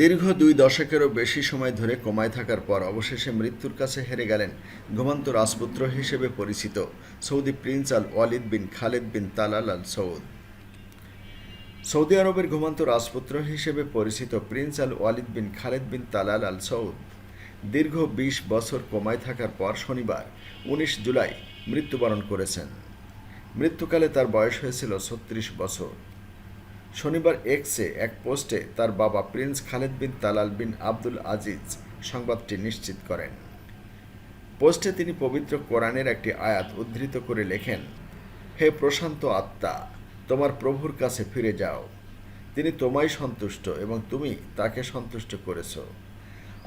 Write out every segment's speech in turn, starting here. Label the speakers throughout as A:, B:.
A: দীর্ঘ দুই দশকেরও বেশি সময় ধরে কমায় থাকার পর অবশেষে মৃত্যুর কাছে হেরে গেলেন ঘুমন্ত রাজপুত্র হিসেবে পরিচিত Saudi prince Al Waleed bin Khaled bin Talal Al Saud. Saudi আরবের ঘুমন্ত রাজপুত্র হিসেবে পরিচিত prince Al Waleed bin Khaled bin Talal Al Saud. দীর্ঘ বিশ বছর কমায় থাকার পর শনিবার, উনিশ জুলাই মৃত্যুবরণ করেছেন। মৃত্যুকালে তার বয়স হয়েছিল ছত্রিশ বছর। শনিবার এক্সে এক পোস্টে তার বাবা prince Khaled bin Talal bin Abdul Aziz সংবাদটি নিশ্চিত করেন। পোস্টে তিনি পবিত্র কোরআনের একটি আয়াত উদ্ধৃত করে লেখেন, হে প্রশান্ত আত্মা, তোমার প্রভুর কাছে ফিরে যাও। তিনি তোমায় সন্তুষ্ট এবং তুমি তাকে সন্তুষ্ট করেছ।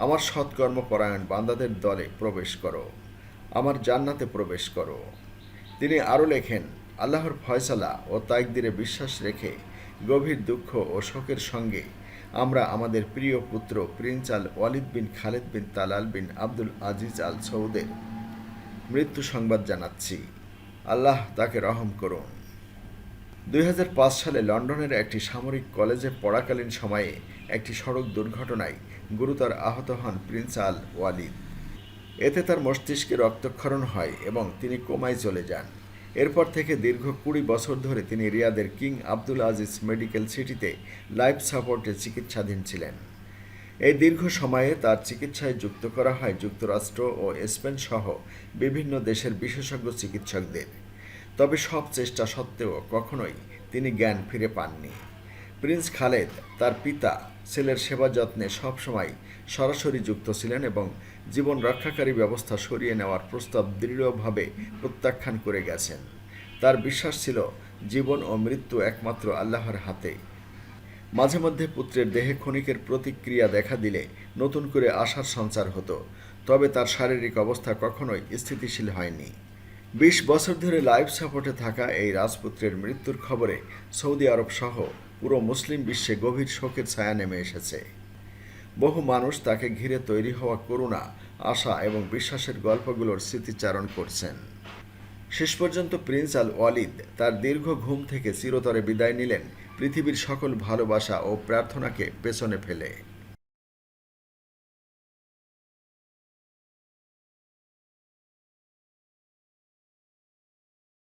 A: আমার সৎকর্ম পরায়ণ বান্দাদের দলে প্রবেশ করো, আমার জান্নাতে প্রবেশ করো। তিনি আরও লেখেন, আল্লাহর ফয়সালা ও তাইকদিরে বিশ্বাস রেখে গভীর দুঃখ ও শোকের সঙ্গে আমরা আমাদের প্রিয় পুত্র prince Al Waleed bin Khaled bin Talal bin Abdul Aziz Al সৌদের মৃত্যু সংবাদ জানাচ্ছি। আল্লাহ তাকে রহম করুন। দুই হাজার পাঁচ সালে লন্ডনের একটি সামরিক কলেজে পড়াকালীন সময়ে একটি সড়ক দুর্ঘটনায় গুরুতর আহত হন প্রিন্স আল ওয়ালিদ। এতে তার মস্তিষ্কে রক্তক্ষরণ হয় এবং তিনি কোমায় চলে যান। এরপর থেকে দীর্ঘ কুড়ি বছর ধরে তিনি রিয়াদের কিং আব্দুল আজিজ মেডিকেল সিটিতে লাইফ সাপোর্টে চিকিৎসাধীন ছিলেন। এই দীর্ঘ সময়ে তার চিকিৎসায় যুক্ত করা হয় যুক্তরাষ্ট্র ও স্পেন সহ বিভিন্ন দেশের বিশেষজ্ঞ চিকিৎসকদের। তবে সব চেষ্টা সত্ত্বেও কখনোই তিনি জ্ঞান ফিরে পাননি। প্রিন্স খালেদ তার পিতা ছেলের সেবা যত্নে সবসময় সরাসরি যুক্ত ছিলেন এবং জীবন রক্ষাকারী ব্যবস্থা সরিয়ে নেওয়ার প্রস্তাব দৃঢ়ভাবে প্রত্যাখ্যান করে গেছেন। তার বিশ্বাস ছিল জীবন ও মৃত্যু একমাত্র আল্লাহর হাতে। মাঝে মধ্যে পুত্রের দেহে ক্ষণিকের প্রতিক্রিয়া দেখা দিলে নতুন করে আশার সঞ্চার হতো, তবে তার শারীরিক অবস্থা কখনোই স্থিতিশীল হয়নি। বিশ বছর ধরে লাইফ সাপোর্টে থাকা এই রাজপুত্রের মৃত্যুর খবরে সৌদি আরব সহ পুরো মুসলিম বিশ্বে গভীর শোকের ছায়া নেমে এসেছে। বহু মানুষ তাকে ঘিরে তৈরি হওয়া করুণা, আশা এবং বিশ্বাসের গল্পগুলোর স্মৃতিচারণ করছেন। শেষ পর্যন্ত প্রিন্স আল ওয়ালিদ তার দীর্ঘ ঘুম থেকে চিরতরে বিদায় নিলেন পৃথিবীর সকল ভালোবাসা ও প্রার্থনাকে পেছনে ফেলে।